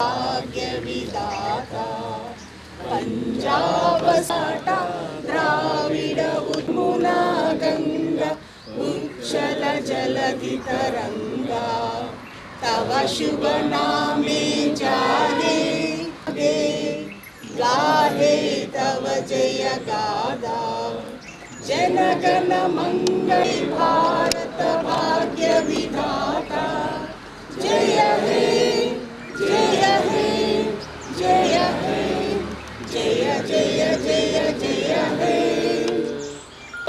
भाग्य विदाता पंजाब साटा द्राविड उन्मुना गंगा उच्छल जलधि तरंगा तव शुभ नामे जागे गे गाहे तव जय गादा। जनगण मंगल भारत भाग्य विधाता जय हे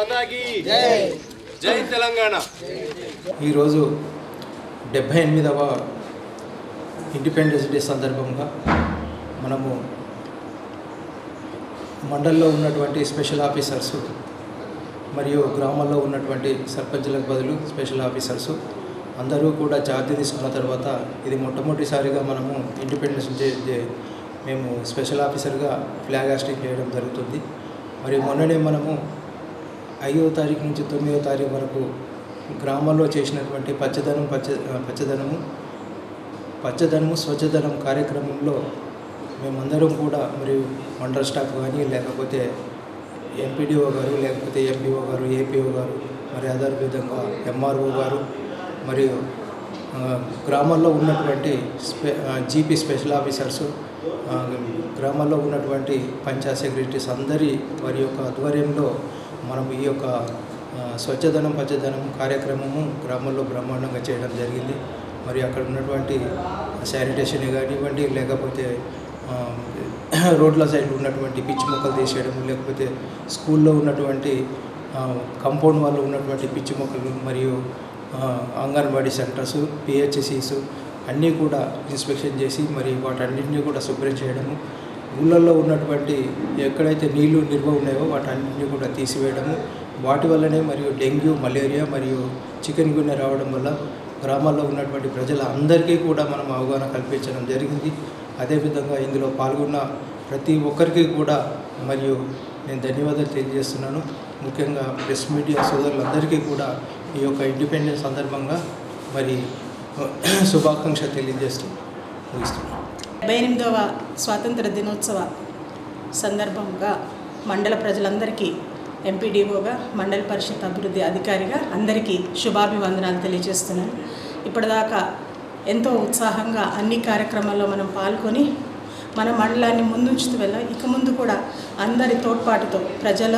పతాకి. జై. జై తెలంగాణ. ఈరోజు డెబ్భై ఎనిమిదవ ఇండిపెండెన్స్ డే సందర్భంగా మనము మండల్లో ఉన్నటువంటి స్పెషల్ ఆఫీసర్సు మరియు గ్రామాల్లో ఉన్నటువంటి సర్పంచులకు బదులు స్పెషల్ ఆఫీసర్సు అందరూ కూడా ఛార్జ్ తీసుకున్న తర్వాత ఇది మొట్టమొదటిసారిగా మనము ఇండిపెండెన్స్ డే మేము స్పెషల్ ఆఫీసర్గా ఫ్లాగ్ హాస్టింగ్ చేయడం జరుగుతుంది. మరి మొన్ననే మనము ఐదవ తారీఖు నుంచి తొమ్మిదో తారీఖు వరకు గ్రామాల్లో చేసినటువంటి పచ్చదనం పచ్చ పచ్చదనము పచ్చదనము స్వచ్ఛదనం కార్యక్రమంలో మేమందరం కూడా మరి మండల స్టాఫ్ కానీ లేకపోతే ఎంపీడీఓ గారు లేకపోతే ఎంపీఓ గారు ఏపీఓ గారు మరి అదే విధంగా ఎంఆర్ఓ గారు మరియు గ్రామాల్లో ఉన్నటువంటి స్పె జీపీ స్పెషల్ ఆఫీసర్స్ గ్రామాల్లో ఉన్నటువంటి పంచాయత్ సెక్రటరీస్ అందరి వారి యొక్క ఆధ్వర్యంలో మనం ఈ యొక్క స్వచ్ఛధనం స్వచ్ఛదనం పచ్చదనం కార్యక్రమము గ్రామంలో బ్రహ్మాండంగా చేయడం జరిగింది. మరి అక్కడ ఉన్నటువంటి శానిటేషన్ కానివ్వండి లేకపోతే రోడ్ల సైడ్ ఉన్నటువంటి పిచ్చి మొక్కలు తీసేయడం లేకపోతే స్కూల్లో ఉన్నటువంటి కంపౌండ్ కాంపౌండ్ వాళ్ళు ఉన్నటువంటి పిచ్చి మొక్కలు మరియు అంగన్వాడీ సెంటర్స్ పిహెచ్సిస్ అన్నీ కూడా ఇన్స్పెక్షన్ చేసి మరి వాటన్నింటినీ కూడా శుభ్రం చేయడము. ఊళ్ళల్లో ఉన్నటువంటి ఎక్కడైతే నీళ్ళు నిల్వ ఉన్నాయో వాటన్నింటినీ కూడా తీసివేయడము. వాటి వల్లనే మరియు డెంగ్యూ మలేరియా మరియు చికెన్ గున్నె రావడం వల్ల గ్రామాల్లో ఉన్నటువంటి ప్రజల అందరికీ కూడా మనం అవగాహన కల్పించడం జరిగింది. అదేవిధంగా ఇందులో పాల్గొన్న ప్రతి ఒక్కరికి కూడా మరియు నేను ధన్యవాదాలు తెలియజేస్తున్నాను. ముఖ్యంగా ప్రెస్ మీడియా సోదరులందరికీ కూడా ఈ యొక్క ఇండిపెండెన్స్ సందర్భంగా మరి శుభాకాంక్ష తెలియజేస్తూ ముగిస్తున్నాను. డెబ్బై ఎనిమిదవ స్వాతంత్ర దినోత్సవ సందర్భంగా మండల ప్రజలందరికీ ఎంపీడీఓగా మండల పరిషత్ అభివృద్ధి అధికారిగా అందరికీ శుభాభివందనాలు తెలియజేస్తున్నాను. ఇప్పటిదాకా ఎంతో ఉత్సాహంగా అన్ని కార్యక్రమాల్లో మనం పాల్గొని మన మండలాన్ని ముందుంచుతూ వెళ్ళాం ఇక ముందు కూడా అందరి తోడ్పాటుతో ప్రజల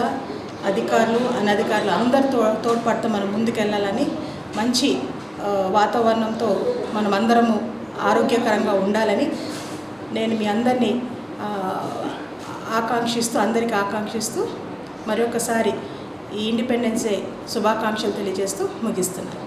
అధికారులు అనధికారులు అందరి తో మనం ముందుకెళ్ళాలని మంచి వాతావరణంతో మనం అందరము ఆరోగ్యకరంగా ఉండాలని నేను మీ అందరినీ ఆకాంక్షిస్తూ అందరికీ ఆకాంక్షిస్తూ మరొకసారి ఈ ఇండిపెండెన్స్ డే శుభాకాంక్షలు తెలియజేస్తూ ముగిస్తున్నాను.